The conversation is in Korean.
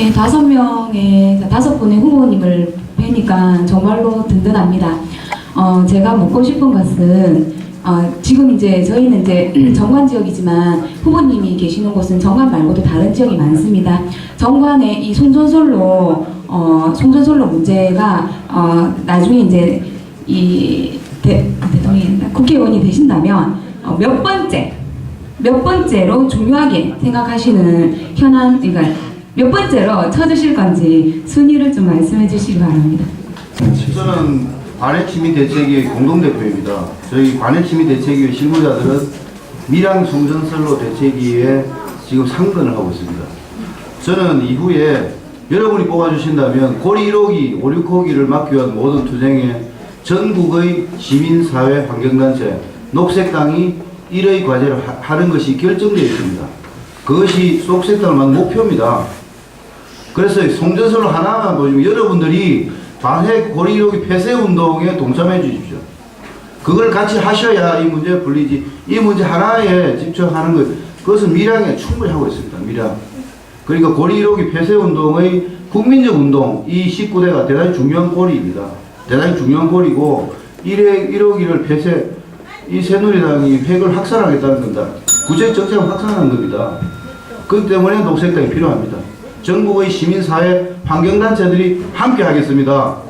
네, 다섯 명의 다섯 분의 후보님을 뵈니까 정말로 든든합니다. 어, 제가 묻고 싶은 것은 어, 지금 이제 저희는 이제 정관 지역이지만 후보님이 계시는 곳은 정관 말고도 다른 지역이 많습니다. 정관의 이 송전솔로 어, 송전솔로 문제가 어, 나중에 이제 이 대, 아, 대통령이 국회의원이 되신다면 어, 몇 번째 몇 번째로 중요하게 생각하시는 현안 그러니까 몇 번째로 쳐주실 건지 순위를 좀 말씀해 주시기 바랍니다. 저는 관해치미 대책위의 공동대표입니다. 저희 관해치미 대책위의 실무자들은 밀양 송전설로 대책위에 지금 상근을 하고 있습니다. 저는 이후에 여러분이 뽑아주신다면 고리 1호기, 5, 6호기를 막기 위한 모든 투쟁에 전국의 시민사회 환경단체, 녹색당이 1의 과제를 하- 하는 것이 결정되어 있습니다. 그것이 녹색당을 만든 목표입니다. 그래서 송전설로 하나만 보시면 여러분들이 방해 고리로기 폐쇄 운동에 동참해 주십시오. 그걸 같이 하셔야 이 문제 풀리지. 이 문제 하나에 집중하는 것, 그것은 밀양에 충분히 하고 있습니다. 밀양. 그러니까 고리로기 폐쇄 운동의 국민적 운동, 이 19대가 대단히 중요한 고리입니다. 대단히 중요한 고리고, 1회, 1호기를 폐쇄, 이 새누리당이 획을 확산하겠다는 겁니다. 구체 정책을 확산하는 겁니다. 그렇기 때문에 녹색당이 필요합니다. 전국의 시민사회 환경단체들이 함께 하겠습니다.